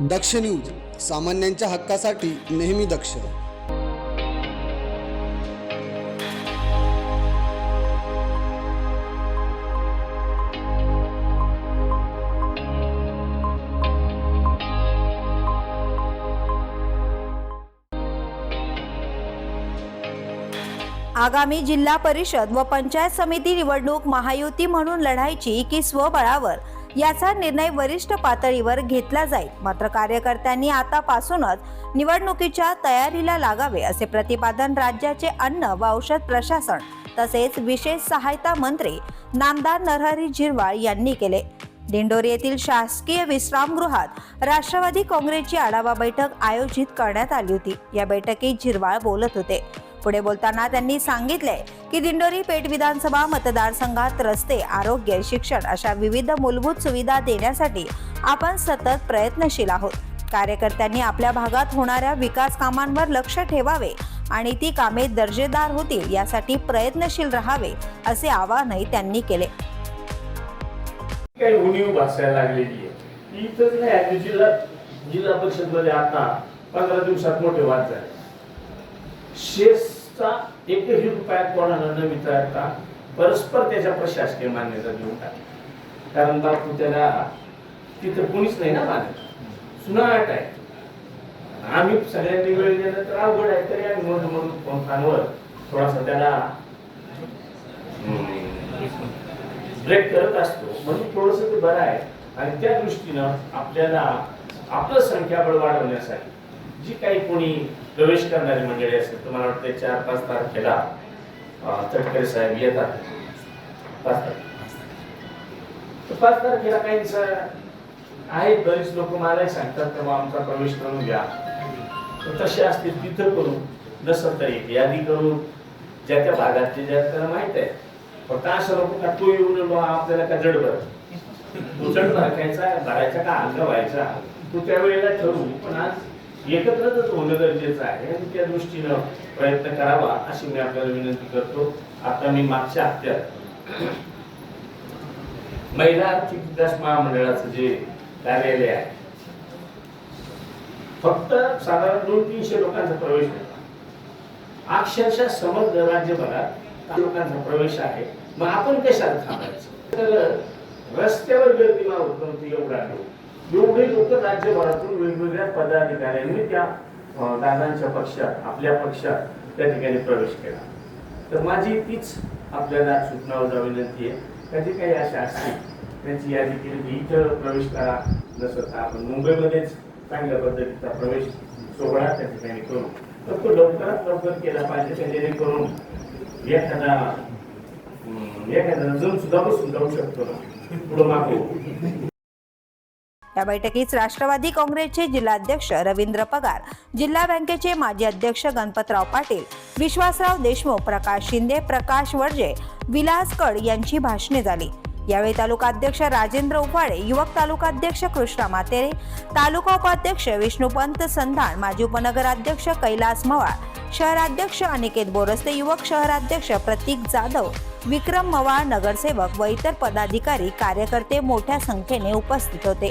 दक्ष news सामान्यांच्या हक्कासाठी नेहमी दक्ष. आगामी जिल्हा परिषद व पंचायत समिती निवडणूक महायुती म्हणून लढायची की स्वबळावर याचा निर्णय वरिष्ठ पातळीवर घेतला जाईल. मात्र कार्यकर्त्यांनी आतापासूनच निवडणुकीच्या तयारीला लागावे असे प्रतिपादन राज्याचे अन्न व औषध प्रशासन तसेच विशेष सहायता मंत्री नामदार नरहरी झिरवाळ यांनी केले. दिंडोरी येथील शासकीय विश्रामगृहात राष्ट्रवादी काँग्रेसची आढावा बैठक आयोजित करण्यात आली होती. या बैठकीत झिरवाळ बोलत होते. पुढे बोलताना त्यांनी सांगितले की दिंडोरी पेठ विधानसभा मतदारसंघात रस्ते आरोग्य शिक्षण अशा विविध मूलभूत सुविधा देण्यासाठी आपण सतत प्रयत्नशील आहोत. कार्यकर्त्यांनी आपल्या भागात होणाऱ्या विकास कामांवर लक्ष ठेवावे आणि ती कामे दर्जेदार होतील यासाठी प्रयत्नशील राहावे असे आवाहनही त्यांनी केले. काही उणीव भासायला लागलेली आहे. इथंच नाही जिल्हा जिल्हा परिषदमध्ये आता पंधरा दिवसात मोठे वाद झाले. शेसचा एकही रुपया कोणाला न विचारता परस्पर त्याच्या प्रशासकीय मान्यता देऊन टाकली. कारण बापू त्याला तिथं कोणीच नाही ना मानत. सुनाट आहे. आम्ही सगळ्यांनी वेळ दिला तर अवघड आहे. तरी आम्ही म्हणून म्हणून पंखांवर थोडासा त्याला ब्रेक करत असतो. म्हणून थोडस ते बरं आहे. आणि त्या दृष्टीनं आपल्याला आपलं संख्याबळ वाढवण्यासाठी जी काही कोणी प्रवेश करणारी मंडळी असेल तुम्हाला वाटते वाटतं चार पाच तारखेला तटकरे साहेब येतात. पाच तारखेला पाच तारखेला काहींचं आहेत बरेच लोक मलाही सांगतात तेव्हा आमचा प्रवेश करून घ्या. तसे असतील तिथं करू नसेल तर एक यादी करून ज्या त्या भागातले ज्या त्याला माहीत आहे. फक्त असं लोक का तो येऊन आपल्याला का जड भर तो जड भरायचा भरायचा का अंग व्हायचा? तो त्यावेळेला ठरवू पण आज एकत्रच होणं गरजेचं आहे आणि त्या दृष्टीनं प्रयत्न करावा अशी मी आपल्याला विनंती करतो. आता मी मागच्या हत्यात महिला आर्थिक विकास महामंडळाचं जे कार्यालय आहे फक्त साधारण दोन तीनशे लोकांचा प्रवेश होता अक्षरशः समग्र राज्यभरात लोकांचा प्रवेश आहे. मग आपण कशाला थांबायचं? तर रस्त्यावर गर्दी मारत नव्हती एवढा लोक. एवढे लोक राज्यभरातून वेगवेगळ्या पदाधिकाऱ्यांनी त्या दादांच्या पक्षात आपल्या पक्षात त्या ठिकाणी प्रवेश केला. तर माझी तीच आपल्याला सूचना विनंती आहे. कधी काही अशा असतील त्यांची यादी केली. की इथं प्रवेश करा जसं आपण मुंबईमध्येच चांगल्या पद्धतीचा प्रवेश सोहळा त्या ठिकाणी करू. तर तो लवकरात लवकर केला पाहिजे का जेणेकरून एखादा एखादा जण सुद्धा बसून जाऊ शकतो ना. पुढं मागू. या बैठकीत राष्ट्रवादी काँग्रेसचे जिल्हाध्यक्ष रवींद्र पगार जिल्हा बँकेचे माजी अध्यक्ष गणपतराव पाटील विश्वासराव देशमुख प्रकाश शिंदे प्रकाश वडजे विलास कड यांची भाषणे झाली. यावेळी तालुकाध्यक्ष राजेंद्र उफाळे युवक तालुकाध्यक्ष कृष्णा मातेरे तालुका उपाध्यक्ष विष्णुपंत संधान माजी उपनगराध्यक्ष कैलास मवाळ शहराध्यक्ष अनिकेत बोरस्ते युवक शहराध्यक्ष प्रतीक जाधव विक्रम मवाळ नगरसेवक व इतर पदाधिकारी कार्यकर्ते मोठ्या संख्येने उपस्थित होते.